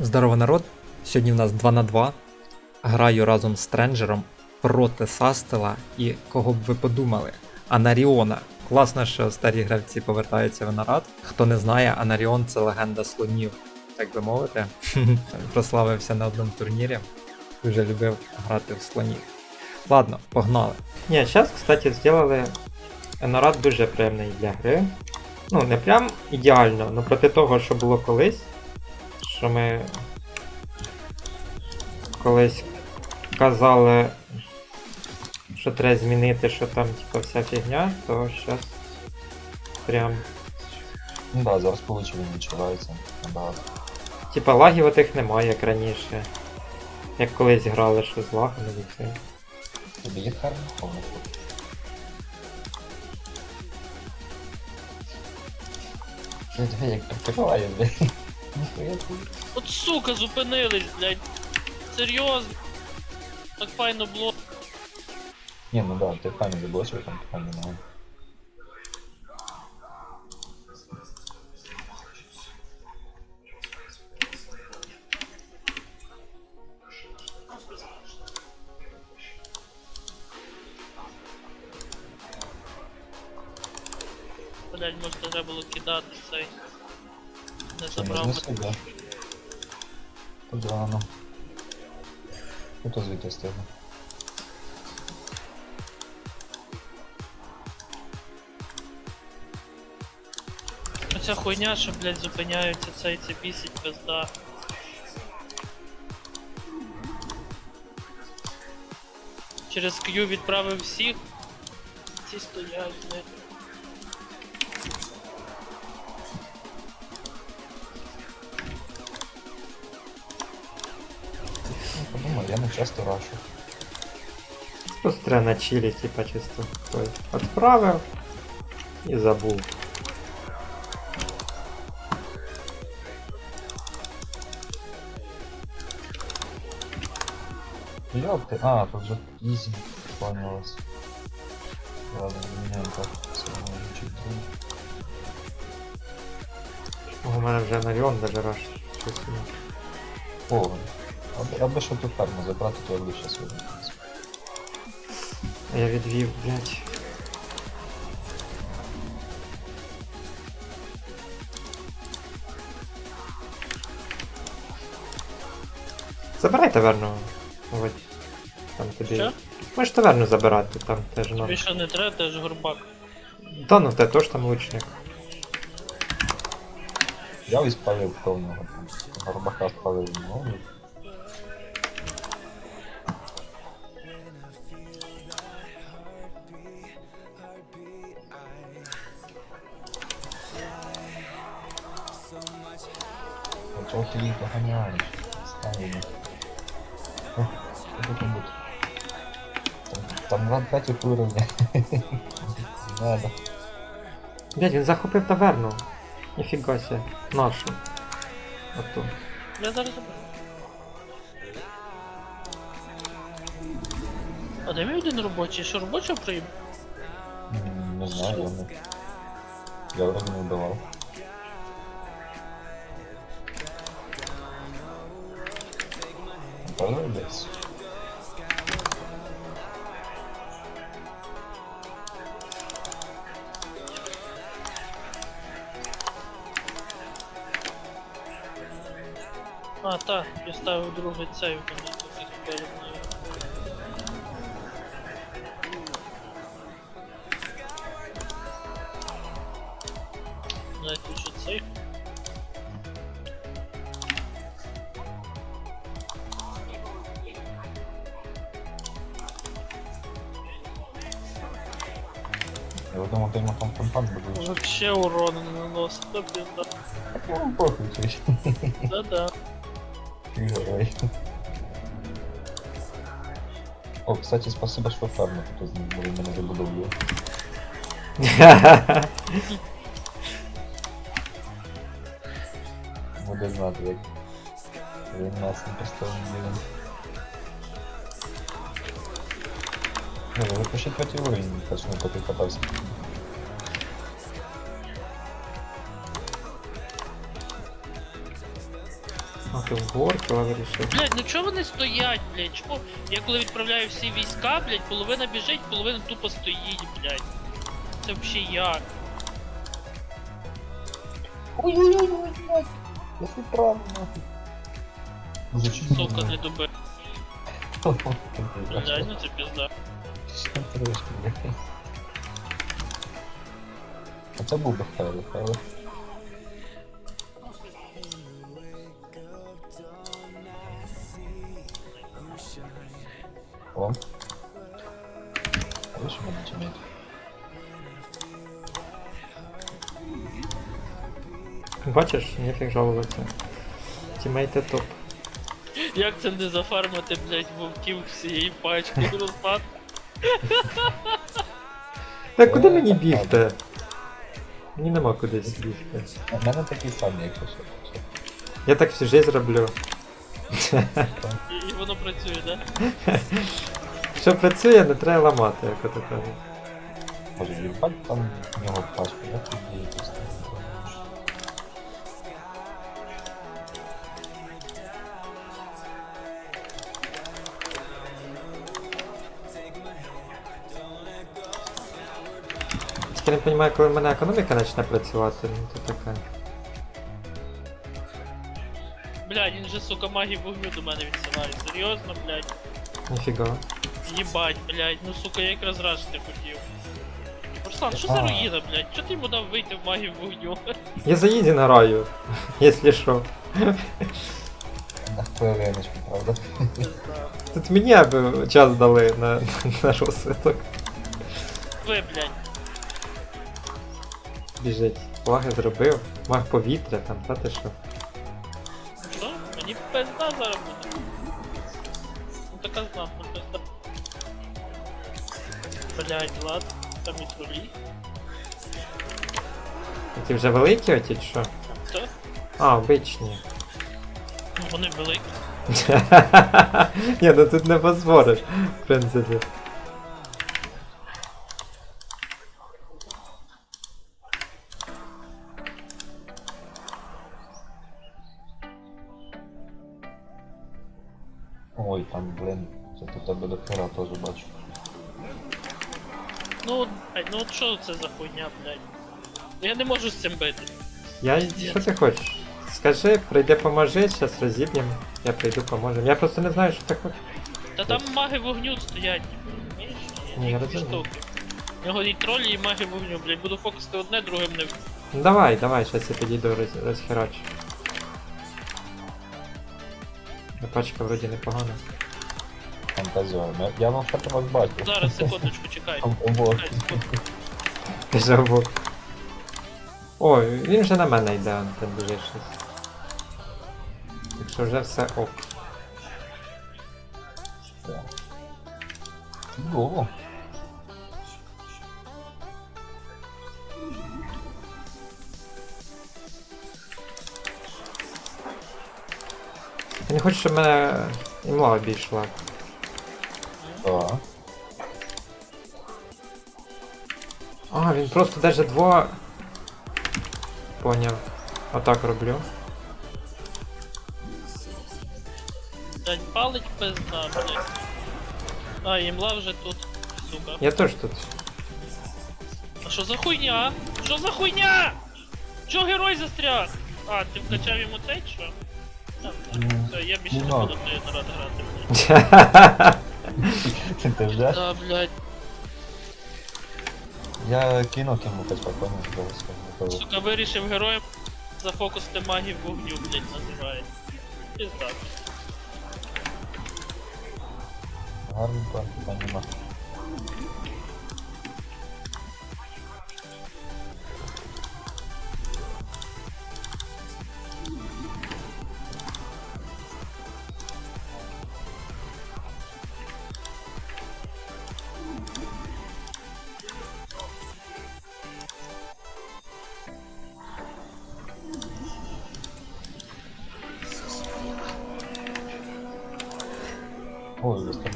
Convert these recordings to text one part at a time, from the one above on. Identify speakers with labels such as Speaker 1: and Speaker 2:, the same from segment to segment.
Speaker 1: Здорово, народ! Сьогодні в нас 2 на 2. Граю разом з Стренджером проти Састела і кого б ви подумали? Анаріона. Класно, що старі гравці повертаються в Анарад. Хто не знає, Анаріон це легенда слонів, так би мовити. Прославився на одному турнірі. Дуже любив грати в слонів. Ладно, погнали.
Speaker 2: Ні, зараз, кстати, зробили Енорад дуже приємний для гри. Ну, не прям ідеально, але проти того, що було колись, що ми колись казали, що треба змінити, що там типа вся фігня, то зараз прям.
Speaker 3: Ну да, зараз получили відчувається набагато.
Speaker 2: Типа лагів отих немає, як раніше. Як колись грали, що з лагами і все.
Speaker 3: Тобі є карма? Повно. Я тебе як прикриваю, блядь.
Speaker 4: От сука, зупинились, блядь. Серйозно. Так файно було.
Speaker 3: Ні, ну да, ти файно заблочив, там питань немає.
Speaker 4: Блядь, може треба було кидати цей. Не забрав.
Speaker 3: знесли, да? Тут. Тут звідти стигне.
Speaker 4: Оця хуйня, що, блядь, зупиняються цей це бісить пизда. Через Q відправив всіх. Ці стоять, блядь.
Speaker 3: я не часто рашу.
Speaker 2: Просто треба на чилі, типа чисто той. Отправив і забув.
Speaker 3: Ёб ты, а, тут же изи планировалось. Ладно, меняем так, все равно чуть
Speaker 2: У мене вже Наріон даже раш. Щось не.
Speaker 3: О, аби, аби що ту ферму забрати, то я буду щас вийду.
Speaker 2: А Я відвів, блядь. Забирай таверну. Ось. Там тобі.
Speaker 4: Що?
Speaker 2: Можеш таверну забирати, там теж нам.
Speaker 4: Тобі що не треба, теж горбак.
Speaker 2: Та ну тебе теж там лучник.
Speaker 3: Я і спалив повного. Горбака спалив, ну, А чого ти їх доганяєш? Ставимо. О, що тут буде? Там, там рад 5 уровня. Не Надо.
Speaker 2: Блядь, він захопив таверну. Ніфіга себе. Нашу. Оту.
Speaker 4: Я зараз заберу. А де мій один робочий? Що робочого прийм?
Speaker 3: М, Не знаю, я не. Я вроде не вбивав. Напевно.
Speaker 4: А, так, я ставив другий цей мене тут перед
Speaker 3: Я думав, ти йому там компант будеш.
Speaker 4: Вообще урона не наносить, да блін, да.
Speaker 3: Ну, похуй, чуєш.
Speaker 4: Да-да.
Speaker 3: Ти герой. О, кстати, спасибо, що ферму тут з ним, бо він мене забудовує. Буде знати, як він нас не поставив ділом. Ну, ви пишіть третій уровень, точно поки катався.
Speaker 2: А, ти в горку вирішив.
Speaker 4: Блядь, ну чого вони стоять, блядь? Чого? Я коли відправляю всі війська, блядь, половина біжить, половина тупо стоїть, блядь. Це взагалі як?
Speaker 3: Ой-ой-ой, блядь. Я нахуй. Ну зачем
Speaker 4: Сука, не добив. Блядь, ну це пізда.
Speaker 3: А це був би Файло, Файло. О. Видиш, мене тімейт.
Speaker 2: Бачиш, ніфіг жалуватися. Тімейти топ.
Speaker 4: Як це не зафармити, блядь, вовків всієї пачки Руслан?
Speaker 2: Та куди мені бігти? Мені нема куди бігти.
Speaker 3: У мене такий самий, якщо що. що.
Speaker 2: Я так всю жизнь роблю.
Speaker 4: І, і воно працює, да?
Speaker 2: Що працює, не треба ламати, як ото кажуть.
Speaker 3: Може, їбать там в нього пачку, я тут є якісь там.
Speaker 2: Тільки не розумію, коли в мене економіка почне працювати, ну то таке.
Speaker 4: Блядь, він же, сука, магів вогню до мене відсилає. Серйозно, блядь?
Speaker 2: Ніфіга.
Speaker 4: Їбать, блядь, ну сука, я якраз рашити хотів. Руслан, що за
Speaker 3: А.
Speaker 4: руїна, блядь? Чого ти йому дав вийти в магів вогню?
Speaker 2: Я за Ізін граю, якщо що.
Speaker 3: На хвилиночку, правда?
Speaker 2: Тут мені аби час дали на, на розвиток.
Speaker 4: Ви, блядь.
Speaker 2: Біжить. Флаги зробив. Маг повітря там, та ти що.
Speaker 4: Мені пизда зараз буде. Ну така знав, ну пизда. Блять, лад, там і тролі.
Speaker 2: Ті вже великі оті чи що?
Speaker 4: Що?
Speaker 2: А, обичні.
Speaker 4: Ну вони великі.
Speaker 2: Ні, ну тут не позбориш, в принципі.
Speaker 3: Там, блин, це тут тебе до хера теж бачу.
Speaker 4: Ну, блядь, ну от що це за хуйня, блядь? Я не можу з цим бити.
Speaker 2: Я що ти хочеш? Скажи, прийди поможи, зараз розіб'ємо. Я прийду поможем. Я просто не знаю, що ти хочеш.
Speaker 4: Та там маги вогню стоять, розумієш?
Speaker 2: Ні, я
Speaker 4: Ті
Speaker 2: розумію.
Speaker 4: штуки. У нього і тролі, і маги вогню, блядь, буду фокусити одне, другим не
Speaker 2: Ну давай, давай, зараз я підійду роз, розхерачу. Ну, Пачка вроді непогана.
Speaker 3: Фантазіон. Я вам ще вас бачу.
Speaker 4: Зараз, секундочку, чекай.
Speaker 3: Там обох.
Speaker 4: Чекай, секундочку.
Speaker 2: Ой, він вже на мене йде, он там біжить щось. Так що вже все ок.
Speaker 3: Ого.
Speaker 2: Не щоб мене імла обійшла.
Speaker 3: Так.
Speaker 2: А, він просто даже дво. Поняв. Отак роблю.
Speaker 4: Блядь, палить пизда, блядь. А, імла вже тут, сука.
Speaker 2: Я теж тут.
Speaker 4: А що за хуйня? Що за хуйня? Чо герой застряг? А, ти вкачав йому цей чи що?
Speaker 3: Ну,
Speaker 4: Все, я більше
Speaker 3: ну,
Speaker 4: не буду в неї нарад грати.
Speaker 3: Ти ждеш?
Speaker 4: Да, блядь.
Speaker 3: Я кинув йому хоч попомню, зараз
Speaker 4: Сука, вирішив героєм зафокусити магів вогню, блядь, називається. Пізда.
Speaker 3: Гарненько, питань нема.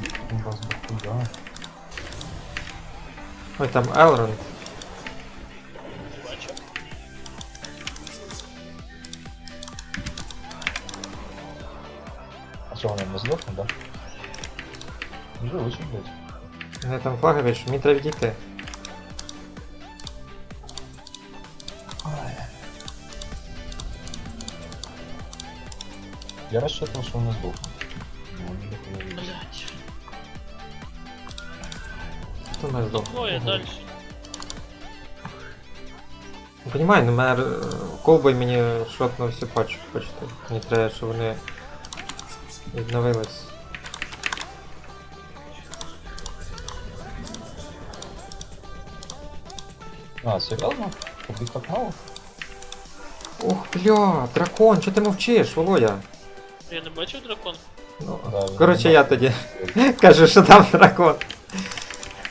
Speaker 3: Ой, ось там у вас дохуя.
Speaker 2: Ой, там Елронд.
Speaker 4: Бачу.
Speaker 3: Що вони не здохне, да? Живучий, блядь.
Speaker 2: Мене там флаги вийшов, мені треба відійти.
Speaker 3: Я рассчитывал, что он не сдохнет.
Speaker 2: Мене здох?
Speaker 4: Двоє далі.
Speaker 2: Не Понімаю, ну мене е, мені шотнув всю пачку, хочете. Мені треба, щоб вони відновились.
Speaker 3: А, серьезно? Тобі так мало?
Speaker 2: Ух, бля, дракон, чого ти мовчиш, Володя?
Speaker 4: Я не бачив дракон.
Speaker 2: Ну,
Speaker 3: Да, він
Speaker 2: коротше, я тоді кажу, що там дракон.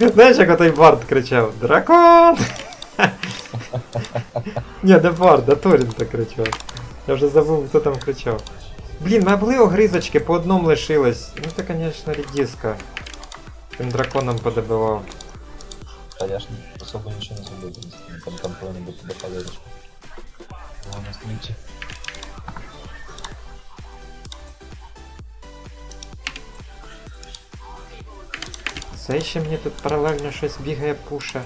Speaker 2: Знаєш, як отой Бард кричав? Дракон! Ні, не Бард, а Торін так кричав. Я вже забув, хто там кричав. Блін, мене були огризочки, по одному лишилось. Ну це, звісно, рідіска. Тим драконом подобивав.
Speaker 3: Та я ж особо нічого не зробив. Там, там повинен бути допалерочка. Вона стоїть.
Speaker 2: Це ще мені тут паралельно щось бігає, пуше.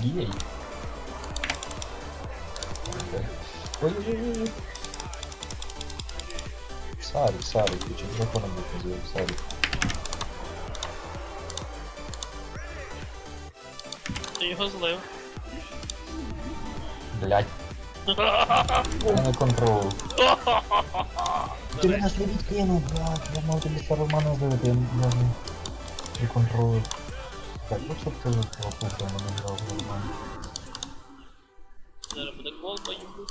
Speaker 3: Гей. Ой-ой-ой. Сарик, ты что драконом будет называть? Сарик.
Speaker 4: Ти його злив.
Speaker 3: Блять, я не контролю. Ти мене ж не відкинув, блядь, я мав тобі старомана здавати, я я не, не контролю. Так, ну щоб ти лопухи мене грав нормально.
Speaker 4: Зараз буде кол їбу.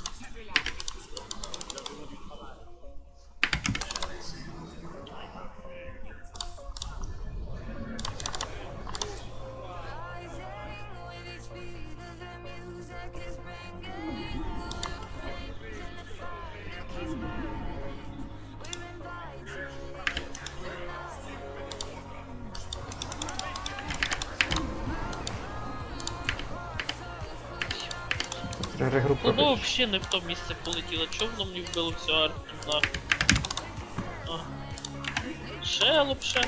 Speaker 2: Треба регрупувати.
Speaker 4: Воно взагалі не в то місце полетіло. Чого мені вбило всю арту нахуй? Ще лупше.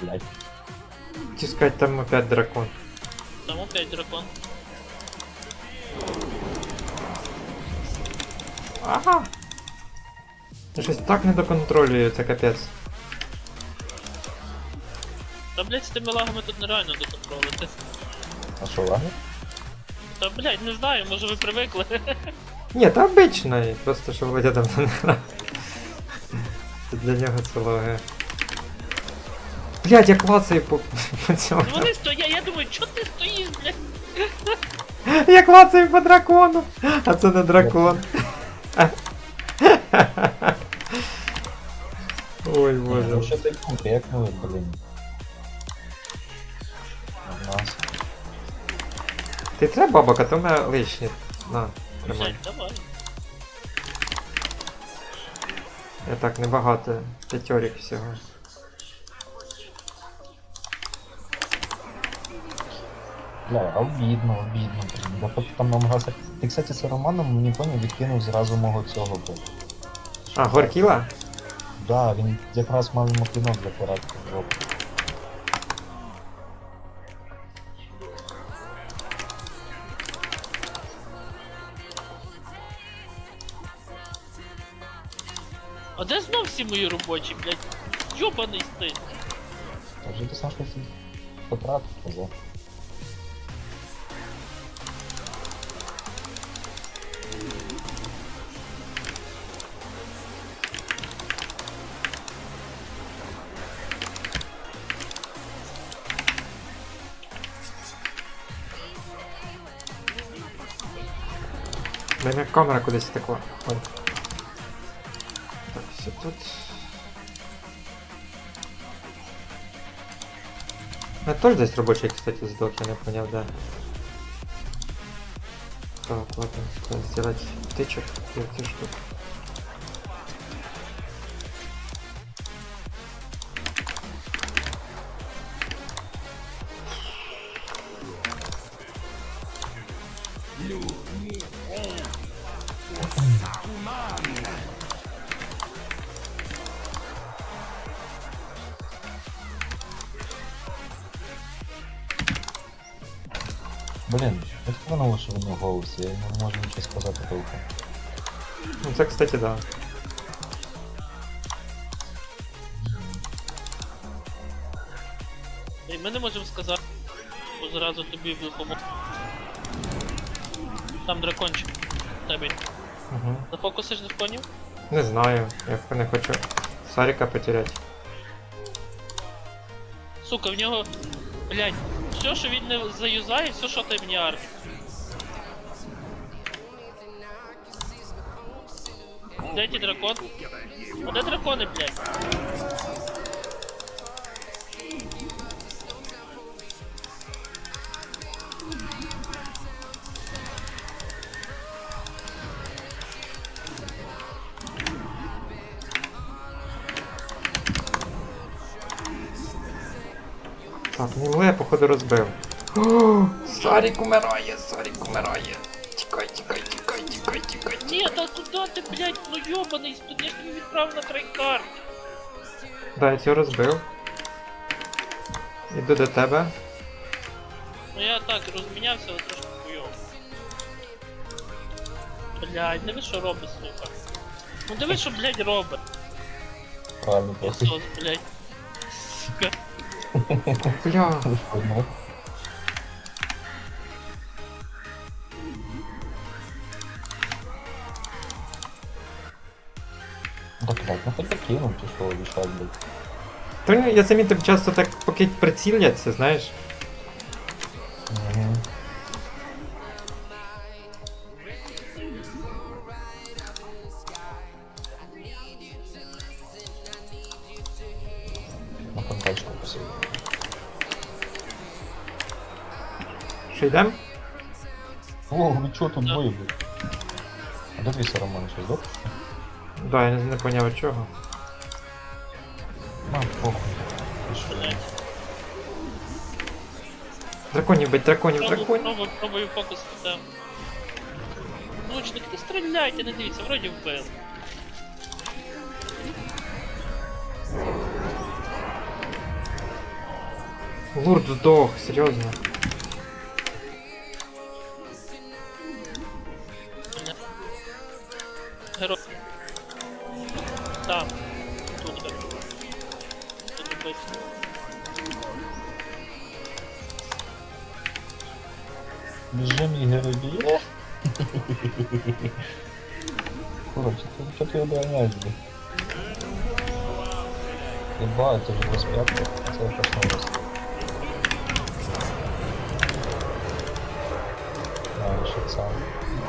Speaker 3: Блять.
Speaker 2: Хотів сказати, там опять дракон.
Speaker 4: Там опять дракон.
Speaker 2: Ага. Щось так не доконтролюю, це капець.
Speaker 4: Та блять з тими лагами тут нереально доконтролити.
Speaker 3: А що, лаги?
Speaker 4: Та блять, не знаю, може ви привикли.
Speaker 2: Ні, та обичний, просто що Володя там не грав. Для нього це логи. Блять, я клацаю по, по цьому.
Speaker 4: Ну вони стоять, я думаю, чого ти стоїш, блять?
Speaker 2: Я клацаю по дракону, а це не дракон. Ой
Speaker 3: Ну
Speaker 2: боже.
Speaker 3: що ти купи, як ми, блін. Нас.
Speaker 2: Ти треба бабок, а то мене лишні. На, тримай.
Speaker 4: Блять, давай.
Speaker 2: Я так небагато. П'ятьорік всього.
Speaker 3: Бля, обідно, обідно, блін. Я поки там намагався. Ти, кстати, з Романом не поняв, відкинув зразу мого цього, блядь.
Speaker 2: А, горкіла?
Speaker 3: Да, він якраз мав йому клинок запирати в жопу.
Speaker 4: А де знов всі мої робочі, блять? Йобаний стиль.
Speaker 3: Та вже ти сам щось потратив, казав.
Speaker 2: У мене камера кудись втекла. Ой. Так, все тут. А тоже здесь рабочий, кстати, сдох, я не понял, да. Так, ладно, сделать тычек и эти штуки.
Speaker 3: Блін, от воно лише воно голос, я не можу нічого сказати толком.
Speaker 2: Ну це, кстати, да.
Speaker 4: І ми не можемо сказати, бо зразу тобі допомогу. Там дракончик. Тебе.
Speaker 2: Угу.
Speaker 4: Зафокусиш драконів?
Speaker 2: Не знаю, я не хочу Сарика потерять.
Speaker 4: Сука, в нього. Блять, все, що він не заюзає, все, що ти мені. Де ті дракон? А де дракони, блять?
Speaker 2: Походу розбив. Сарік умирає, Сарік умирає. Тікай, тікай, тікай, тікай, тікай.
Speaker 4: Ні, та туди ти, блять, ну йобаний, я ж тобі на трейкарт.
Speaker 2: Да, я цього розбив. Іду до тебе.
Speaker 4: Ну я так розмінявся, але трошки хуйово. Блядь, диви, що робить, сука. Ну диви, що, блядь, робить.
Speaker 3: Просто.
Speaker 4: Блядь.
Speaker 2: Бля.
Speaker 3: Да, блядь, ну хоть кинув, чи що, рішать, блядь.
Speaker 2: То ні, я замітив часто так, поки приціляться, знаєш.
Speaker 3: Угу.
Speaker 2: Що йдем?
Speaker 3: О, ви чого тут бої, блядь? А де твій Сараман, що здох?
Speaker 2: Да, я не, не поняв від чого.
Speaker 3: А, похуй. Ти?
Speaker 4: Блядь.
Speaker 2: Драконів бить, драконів, драконів.
Speaker 4: пробую, пробую фокус там. Лучник, не стріляйте, не дивіться, вроді вбив.
Speaker 2: Лурд здох, серйозно.
Speaker 4: Герой. Там. Тут герой. Тут вбився.
Speaker 3: Біжи, мій герой б'є. Короче, ти ти обороняєш, блядь? Єбать, це вже 25 це проснулося. А, ще сам.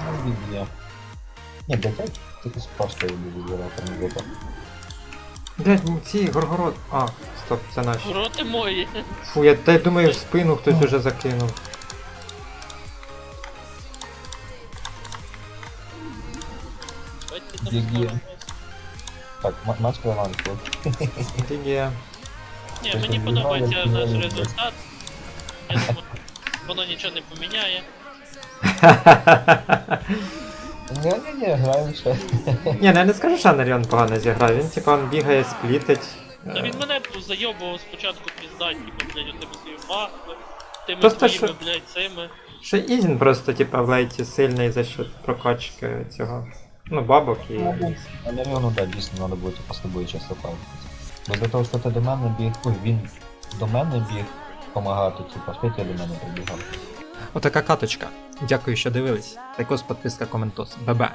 Speaker 3: Ну, бід'є. Ні, блядь, тільки просто я буду збирати на бота.
Speaker 2: Блять, ці горгород. А, стоп, це наші.
Speaker 4: Роти мої.
Speaker 2: Фу, я та й думаю, в спину хтось уже закинув.
Speaker 4: Давайте там
Speaker 3: Є-є.
Speaker 4: споримось.
Speaker 3: Так, ма- матч хлопці.
Speaker 2: Діє.
Speaker 4: Ні, мені
Speaker 3: не
Speaker 4: подобається наш результат. Я думаю, воно нічого не поміняє.
Speaker 3: Ні-ні-ні, граємо ще.
Speaker 2: Ні, ну я не скажу, що Анаріон погано зіграв. Він типа він бігає, сплітить.
Speaker 4: Та він мене зайобував спочатку піздать, типу, блядь, у тебе свої махви, тими
Speaker 2: Просто
Speaker 4: твоїми,
Speaker 2: що-
Speaker 4: блядь, цими.
Speaker 2: Ще Ізін просто типа в лейті сильний за счет прокачки цього. Ну, бабок і.
Speaker 3: А Ларіону, да, дійсно, треба буде типу, з тобою часто палитися. Бо для того, що ти до мене біг, ой, він до мене біг помагати, типу, що ти до мене прибігав.
Speaker 1: Отака каточка. Дякую, що дивились. Також підписка, коментос. Бебе.